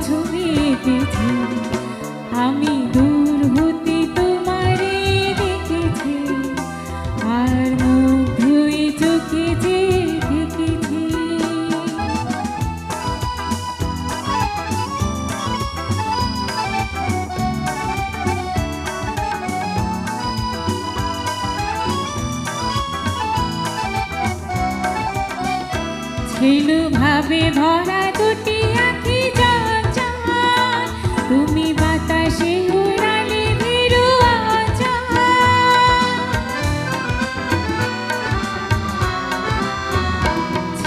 তুমি দেখেছি আমি দূর হতে আর মুখ ধুই চোখে ভাবে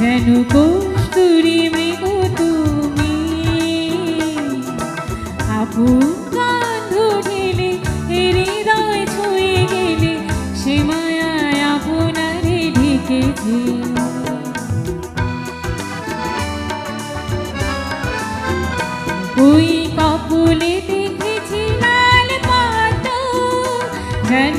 যেন কস্তুরি মৃগ তুমি। আপন কান্ধ ঢেলে হৃদয় ছুঁয়ে গেলে সে মায়ায় আপনারে ঢেকেছে। ওই কপুলে দেখেছি লাল পাত যেন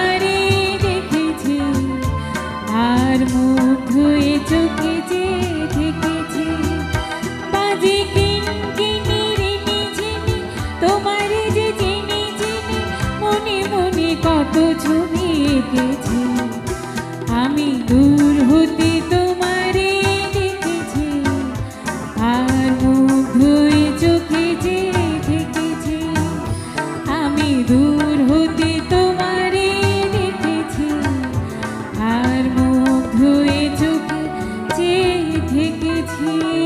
এঁকেছি আমি দূর হতে তোমারে আর মুখ ধুয়ে চোখে যে দেখেছি। আমি দূর হতে তোমারে দেখেছি। আর মুখ ধুয়ে চোখে যে দেখেছি।